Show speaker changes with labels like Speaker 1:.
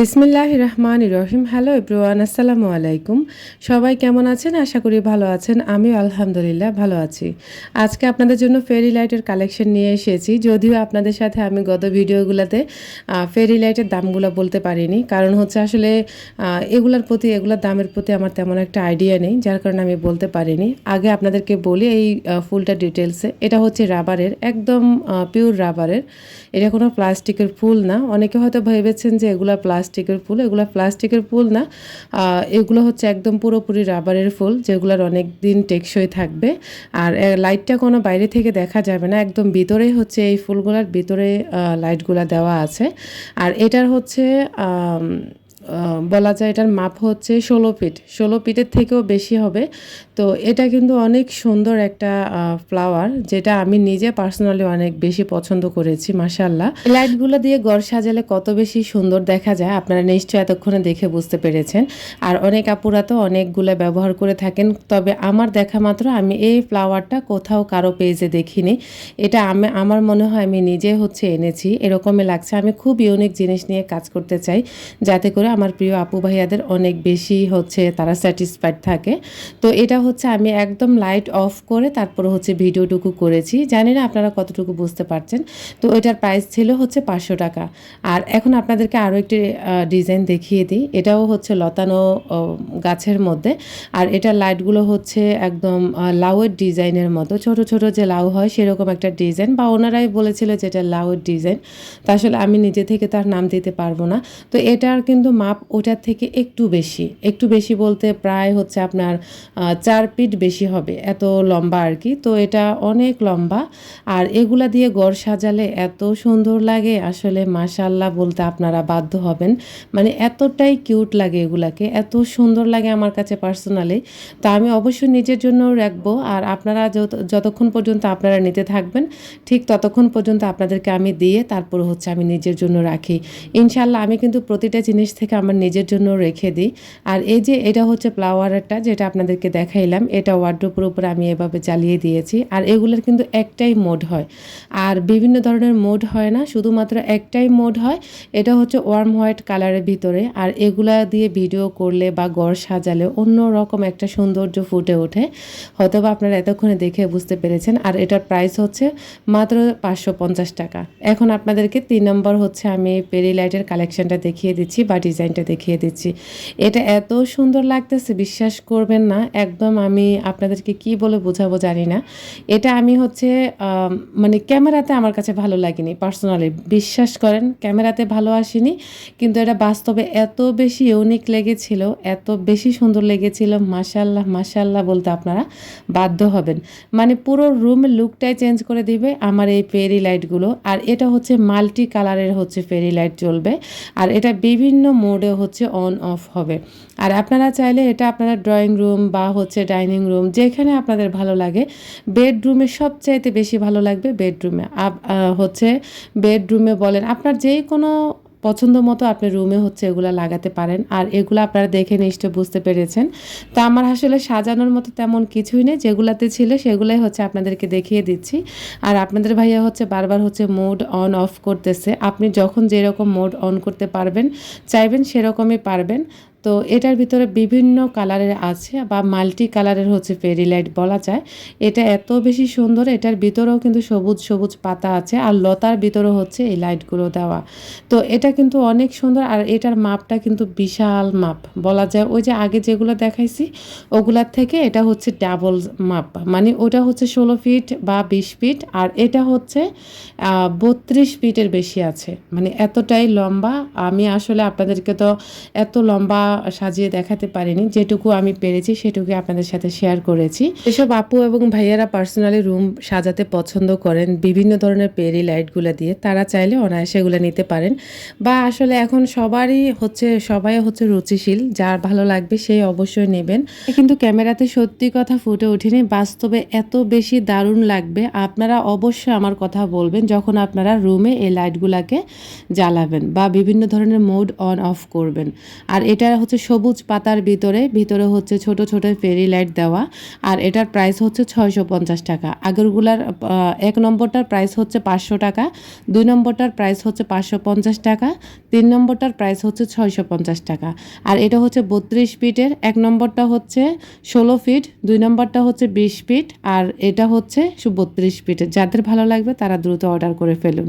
Speaker 1: বিসমিল্লাহ রহমান রহিম। হ্যালো এব্রুয়ান আসসালামু আলাইকুম। সবাই কেমন আছেন? আশা করি ভালো আছেন। আমিও আলহামদুলিল্লাহ ভালো আছি। আজকে আপনাদের জন্য ফেরি লাইটের কালেকশন নিয়ে এসেছি। যদিও আপনাদের সাথে আমি গত ভিডিওগুলোতে ফেরি লাইটের দামগুলো বলতে পারিনি। কারণ হচ্ছে আসলে এগুলার প্রতি, এগুলার দামের প্রতি আমার তেমন একটা আইডিয়া নেই, যার কারণে আমি বলতে পারিনি। আগে আপনাদেরকে বলি এই ফুলটা ডিটেলসে এটা হচ্ছে রাবারের, একদম পিওর রাবারের। এটা কোনো প্লাস্টিকের ফুল না। অনেকে হয়তো ভেবেছেন যে এগুলা প্লাস্টিকের ফুল, এগুলো প্লাস্টিকের ফুল না। এগুলো হচ্ছে একদম পুরোপুরি রাবারের ফুল, যেগুলোর অনেক দিন টেকসই থাকবে। আর লাইটটা কোনো বাইরে থেকে দেখা যাবে না, একদম ভিতরেই হচ্ছে এই ফুলগুলার ভিতরে লাইটগুলো দেওয়া আছে। আর এটার হচ্ছে বলা যায় এটার মাপ হচ্ছে ষোলো ফিট। ষোলো ফিটের থেকেও বেশি হবে। তো এটা কিন্তু অনেক সুন্দর একটা ফ্লাওয়ার যেটা আমি নিজে পার্সোনালি অনেক বেশি পছন্দ করেছি মাসাল্লাহ লাইটগুলো দিয়ে ঘর সাজালে কত বেশি সুন্দর দেখা যায়, আপনারা নিশ্চয়ই এতক্ষণে দেখে বুঝতে পেরেছেন। আর অনেক আপুরা তো অনেকগুলো ব্যবহার করে থাকেন, তবে আমার দেখা মাত্র আমি এই ফ্লাওয়ারটা কোথাও কারও পেজে দেখিনি। এটা আমি, আমার মনে হয় আমি নিজে হচ্ছে এনেছি, এরকমই লাগছে। আমি খুব ইউনিক জিনিস নিয়ে কাজ করতে চাই, যাতে করে আমার প্রিয় আপু ভাইয়াদের অনেক বেশি হচ্ছে তারা স্যাটিসফাইড থাকে। তো এটা হচ্ছে আমি একদম লাইট অফ করে তারপরে হচ্ছে ভিডিওটুকু করেছি। জানি না আপনারা কতটুকু বুঝতে পারছেন। তো এটার প্রাইস ছিল হচ্ছে পাঁচশো টাকা। আর এখন আপনাদেরকে আরও একটি ডিজাইন দেখিয়ে দিই। এটাও হচ্ছে লতানো গাছের মধ্যে। আর এটার লাইটগুলো হচ্ছে একদম লাউয়ের ডিজাইনের মতো। ছোট ছোট যে লাউ হয় সেরকম একটা ডিজাইন বা ওনারাই বলেছিল যে এটা লাউয়ের ডিজাইন তা আসলে আমি নিজে থেকে তার নাম দিতে পারব না। তো এটার কিন্তু মাপ ওটার থেকে একটু বেশি। একটু বেশি বলতে প্রায় হচ্ছে আপনার চার পিট বেশি হবে, এত লম্বা আর কি। তো এটা অনেক লম্বা। আর এগুলা দিয়ে গড় সাজালে এত সুন্দর লাগে, আসলে মাশাল্লাহ বলতে আপনারা বাধ্য হবেন। মানে এতটাই কিউট লাগে এগুলাকে, এত সুন্দর লাগে আমার কাছে পার্সোনালি। তা আমি অবশ্যই নিজের জন্য রাখব। আর আপনারা যতক্ষণ পর্যন্ত আপনারা নিতে থাকবেন, ঠিক ততক্ষণ পর্যন্ত আপনাদেরকে আমি দিয়ে তারপর হচ্ছে আমি নিজের জন্য রাখি। ইনশাল্লাহ আমি কিন্তু প্রতিটা জিনিস থেকে আমার নিজের জন্য রেখে দিই। আর এই যে এটা হচ্ছে ফ্লাওয়ারটা যেটা আপনাদেরকে দেখাইলাম, এটা ওয়ার্ড্রোপের উপরে আমি এভাবে চালিয়ে দিয়েছি। আর এগুলোর কিন্তু একটাই মোড হয়। আর বিভিন্ন ধরনের মোড হয় না, শুধুমাত্র একটাই মোড হয়, এটা হচ্ছে ওয়ার্ম হোয়াইট কালারের ভিতরে। আর এগুলা দিয়ে ভিডিও করলে বা গড় সাজালে অন্য রকম একটা সৌন্দর্য ফুটে ওঠে। হয়তো বা আপনারা এতক্ষণে দেখে বুঝতে পেরেছেন। আর এটার প্রাইস হচ্ছে মাত্র পাঁচশো পঞ্চাশ টাকা। এখন আপনাদেরকে তিন নম্বর হচ্ছে আমি পেরি লাইটের কালেকশনটা দেখিয়ে দিচ্ছি বা ডিজাইনটা দেখিয়ে দিচ্ছি। এটা এত সুন্দর লাগতেছে, বিশ্বাস করবেন না। একদম আমি আপনাদেরকে কি বলে বোঝাবো জানি না। এটা আমি হচ্ছে মানে ক্যামেরাতে আমার কাছে ভালো লাগেনি, পার্সোনালি। বিশ্বাস করেন, ক্যামেরাতে ভালো আসেনি, কিন্তু এটা বাস্তবে এত বেশি ইউনিক লেগেছিল, এত বেশি সুন্দর লেগেছিল মাশাল্লাহ মাশাল্লাহ বলতে আপনারা বাধ্য হবেন। মানে পুরো রুম লুকটাই চেঞ্জ করে দিবে আমার এই ফেরি লাইটগুলো আর এটা হচ্ছে মাল্টি কালারের হচ্ছে ফেরি লাইট জ্বলবে। আর এটা বিভিন্ন মোডে হচ্ছে অন অফ হবে। আর আপনারা চাইলে এটা আপনারা ড্রয়িং রুম বা হচ্ছে ডাইনিং রুম যেখানে আপনাদের ভালো লাগে বেডরুমে সবচাইতে বেশি ভালো লাগবে বেডরুমে হচ্ছে বেডরুমে বলেন, আপনার যে কোনো পছন্দ মতো আপনি রুমে হচ্ছে এগুলা লাগাতে পারেন। আর এগুলো আপনারা দেখে নিশ্চয় বুঝতে পেরেছেন। তা আমার আসলে সাজানোর মতো তেমন কিছুই নেই। যেগুলাতে ছিল সেগুলাই হচ্ছে আপনাদেরকে দেখিয়ে দিচ্ছি। আর আপনাদের ভাইয়া হচ্ছে বারবার হচ্ছে মোড অন অফ করতেছে। আপনি যখন যেরকম মোড অন করতে পারবেন, চাইবেন সেরকমই পারবেন। তো এটার ভিতরে বিভিন্ন কালারের আছে বা মাল্টি কালারের হচ্ছে ফেরি লাইট বলা যায়। এটা এত বেশি সুন্দর, এটার ভিতরেও কিন্তু সবুজ সবুজ পাতা আছে আর লতার ভিতরেও হচ্ছে এই লাইটগুলো দেওয়া। তো এটা কিন্তু অনেক সুন্দর আর এটার মাপটা কিন্তু বিশাল মাপ। বলা যায় ওই যে আগে যেগুলো দেখাইছি, ওগুলার থেকে এটা হচ্ছে ডাবল মাপ। মানে ওটা হচ্ছে ষোলো ফিট বা বিশ ফিট আর এটা হচ্ছে বত্রিশ ফিটের বেশি আছে। মানে এতটাই লম্বা। আমি আসলে আপনাদেরকে তো এত লম্বা সাজিয়ে দেখাতে পারিনি। যেটুকু আমি পেরেছি সেটুকু আপনাদের সাথে শেয়ার করেছি। এসব আপু এবং ভাইয়ারা পার্সোনালি রুম সাজাতে পছন্দ করেন, বিভিন্ন ধরনের পেরি লাইটগুলো দিয়ে। তারা চাইলে অনায়াসে এগুলো নিতে পারেন। বা আসলে এখন সবারই হচ্ছে, সবাই হচ্ছে রুচিশীল। যার ভালো লাগবে সেই অবশ্যই নেবেন। কিন্তু ক্যামেরাতে সত্যি কথা ফুটে ওঠেনি। বাস্তবে এত বেশি দারুণ লাগবে। আপনারা অবশ্যই আমার কথা বলবেন যখন আপনারা রুমে এই লাইটগুলোকে জ্বালাবেন বা বিভিন্ন ধরনের মোড অন অফ করবেন। আর এটা হচ্ছে সবুজ পাতার ভিতরে ভিতরে হচ্ছে ছোট ছোট ফেরি লাইট দেওয়া, আর এটার প্রাইস হচ্ছে ছয়শো পঞ্চাশ টাকা। আগেরগুলার এক নম্বরটার প্রাইস হচ্ছে পাঁচশো টাকা, দুই নম্বরটার প্রাইস হচ্ছে পাঁচশো পঞ্চাশ টাকা, তিন নম্বরটার প্রাইস হচ্ছে ছয়শো পঞ্চাশ টাকা। আর এটা হচ্ছে বত্রিশ ফিটের, এক নম্বরটা হচ্ছে ষোলো ফিট, দুই নম্বরটা হচ্ছে বিশ ফিট, আর এটা হচ্ছে বত্রিশ ফিটের। যাদের ভালো লাগবে তারা দ্রুত অর্ডার করে ফেলুন।